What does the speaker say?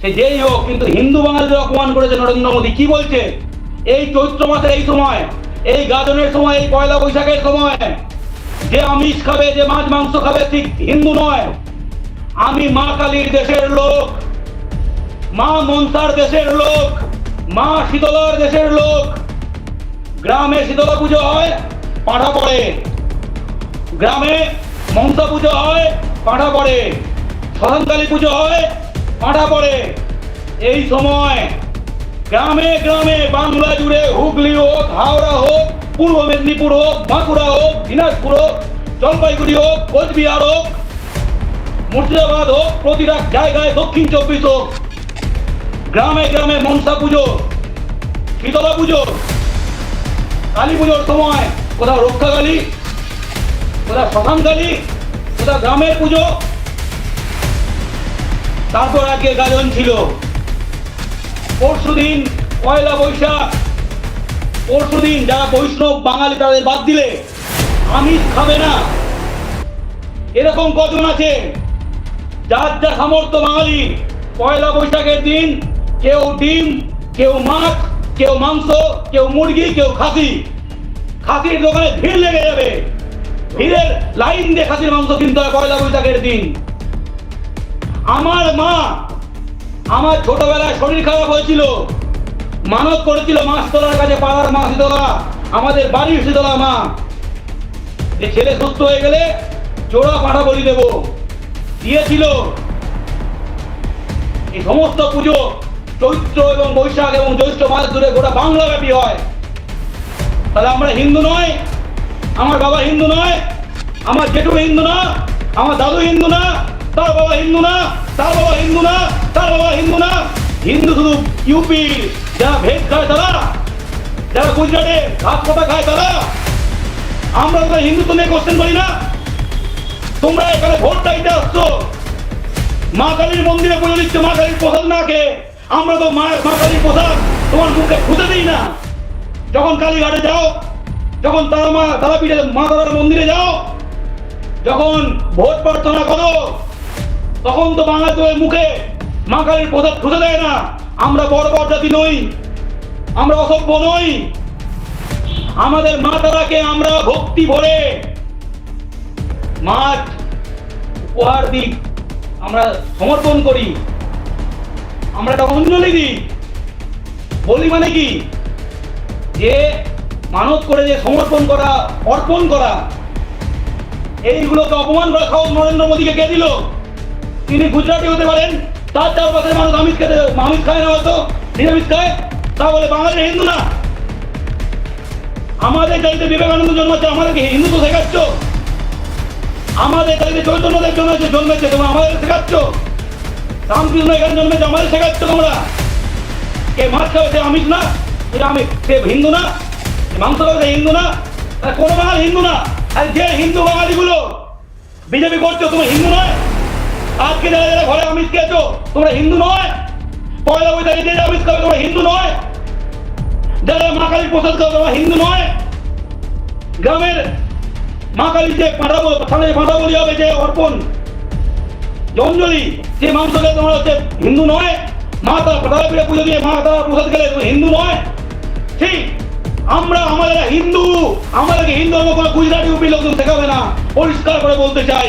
সে যেই হোক, কিন্তু হিন্দু বাঙালিদের অপমান করেছে নরেন্দ্র মোদী। কি বলছে? এই চৈত্র মাসের এই সময়, এই গাজনের সময়, এই পয়লা বৈশাখের সময়, যে আমিষ খাবে, যে মাছ, মাংস খাবে, ঠিক হিন্দু নয়। আমি মা কালীর দেশের লোক, মা মনসার দেশের লোক, মা শীতলার দেশের লোক। গ্রামে শীতলা পুজো হয়, পাঠা পড়ে। গ্রামে মনসা পুজো হয়, পাঠা পড়ে। শ্মশানকালী পুজো হয়, পাঠা পড়ে। এই সময় গ্রামে গ্রামে বাংলা জুড়ে হুগলি হোক, হাওড়া হোক, পূর্ব মেদিনীপুর হোক, বাঁকুড়া হোক, দিনাজপুর হোক, জলপাইগুড়ি হোক, কোচবিহার হোক, মুর্শিদাবাদ হোক, প্রতিটা জায়গায় দক্ষিণ চব্বিশ হোক, গ্রামে গ্রামে মনসা পুজো, শীতলা পুজো, কালী পুজোর সময় কোথাও রক্ষাকালী কোথাও শ্মশানকালী কোথাও গ্রামের পুজো, তারপর আজকে গাজন ছিল। পরশুদিন পয়লা বৈশাখ। পরশুদিন যারা বৈষ্ণব বাঙালি তাদের বাদ দিলে আমিষ খাবে না। এরকম কজন আছে যার যা সামর্থ্য বাঙালি, পয়লা বৈশাখের দিন কেউ ডিম, কেউ মাছ, কেউ মাংস, কেউ মুরগি, কেউ খাসি। খাসির দোকানে ভিড় লেগে যাবে। ভিড়ের লাইন দিয়ে খাসির মাংস কিনতে হয় পয়লা বৈশাখের দিন। আমার মা আমার ছোটবেলায় শরীর খারাপ হয়েছিল। মানত করেছিল মাছতলার কাছে পাড়ার মা শীতলা আমাদের বাড়ির শীতলা মা। যে ছেলে সুস্থ হয়ে গেলে জোড়া পাঠা বলি দেব। দিয়েছিল। এই সমস্ত পুজো চৈত্র এবং বৈশাখ এবং জ্যৈষ্ঠ মাস ধরে গোটা বাংলা ব্যাপী হয়। তাহলে আমরা হিন্দু নয়, আমার বাবা হিন্দু নয়, আমার জেঠু হিন্দু না, আমার দাদু হিন্দু না তার বাবা হিন্দু না, তার বাবা হিন্দু না, তার বাবা হিন্দু না। হিন্দু শুধু ইউপি যারা ভেদ খায় তারা। যারা গুজরাটে ঘাস পাতা খায় তারা। আমরা তো হিন্দুত্ব নিয়ে কোশ্চেন করি না। তোমরা এখানে ভোট চাইতে আসছো। মা কালীর মন্দিরে পুজো দিচ্ছ, মা কালীর প্রসাদ না খেয়ে। আমরা তো মায়ের, মা কালীর প্রসাদ তোমার মুখে খুঁজে দিই না। যখন কালীঘাটে যাও, যখন তারা মা, তারাপীঠে মা তারার মন্দিরে যাও, যখন ভোট প্রার্থনা করো তখন তো বাঙালিদের মুখে মা কালীর প্রসাদ খুঁজে দেয় না। আমরা বড় বড় জাতি নই, আমরা অসভ্য নই। আমাদের মা তারাকে আমরা ভক্তি ভরে মাঠ উপহার দিই, আমরা সমর্পণ করি। আমরা একটা অঞ্জলি দিই বলি মানে কি? যে মানত করে যে সমর্পণ করা, অর্পণ করা, এইগুলোকে অপমান করা নরেন্দ্র মোদীকে কে দিল? তিনি গুজরাটি হতে পারেন, তার চারপাশের মানুষ আমিষ খেতে আমিষ খায় না হয়তো, নিরামিষ খায় তা বলে বাঙালি হিন্দু না। আমাদের চাইতে বিবেকানন্দ জন্মাচ্ছে, আমাদেরকে হিন্দু তো শেখাচ্ছ। আমাদের চাইতে চৈতন্যদেব জন্মেছে জন্মেছে তোমরা আমাদের শেখাচ্ছ। রামকৃষ্ণ এখানে জন্মেছে, আমাদের শেখাচ্ছ তোমরা। কে মাছ খাবে সে আমিষ না, এটা আমি, সে হিন্দু না মাংস খাবে হিন্দু না কোনো বাঙালি হিন্দু না। আর যে হিন্দু বাঙালিগুলো বিজেপি করছ তুমি হিন্দু নয়। ঘরে আমিষ খেয়েছো? তোমরা হিন্দু নয়। পয়লা বৈশাখে যে আমিষ খাবে, তোমরা হিন্দু নয়। যারা মা কালীর প্রসাদ খাবে তোমরা হিন্দু নয়। গ্রামের মা কালী যে পাঁঠা থানে হবে, যে অর্পণ যে অঞ্জলি যে মাংস খেলে তোমরা হচ্ছে হিন্দু নয়। মা তারা তারা পিঠে পুজো দিয়ে, মা তারা প্রসাদ খেলে হিন্দু নয়। ঠিক, আমরা আমাদের হিন্দু। আমাদেরকে হিন্দু ধর্ম কোনো গুজরাটি উপি লোকজন শেখাবে না। পরিষ্কার করে বলতে চাই।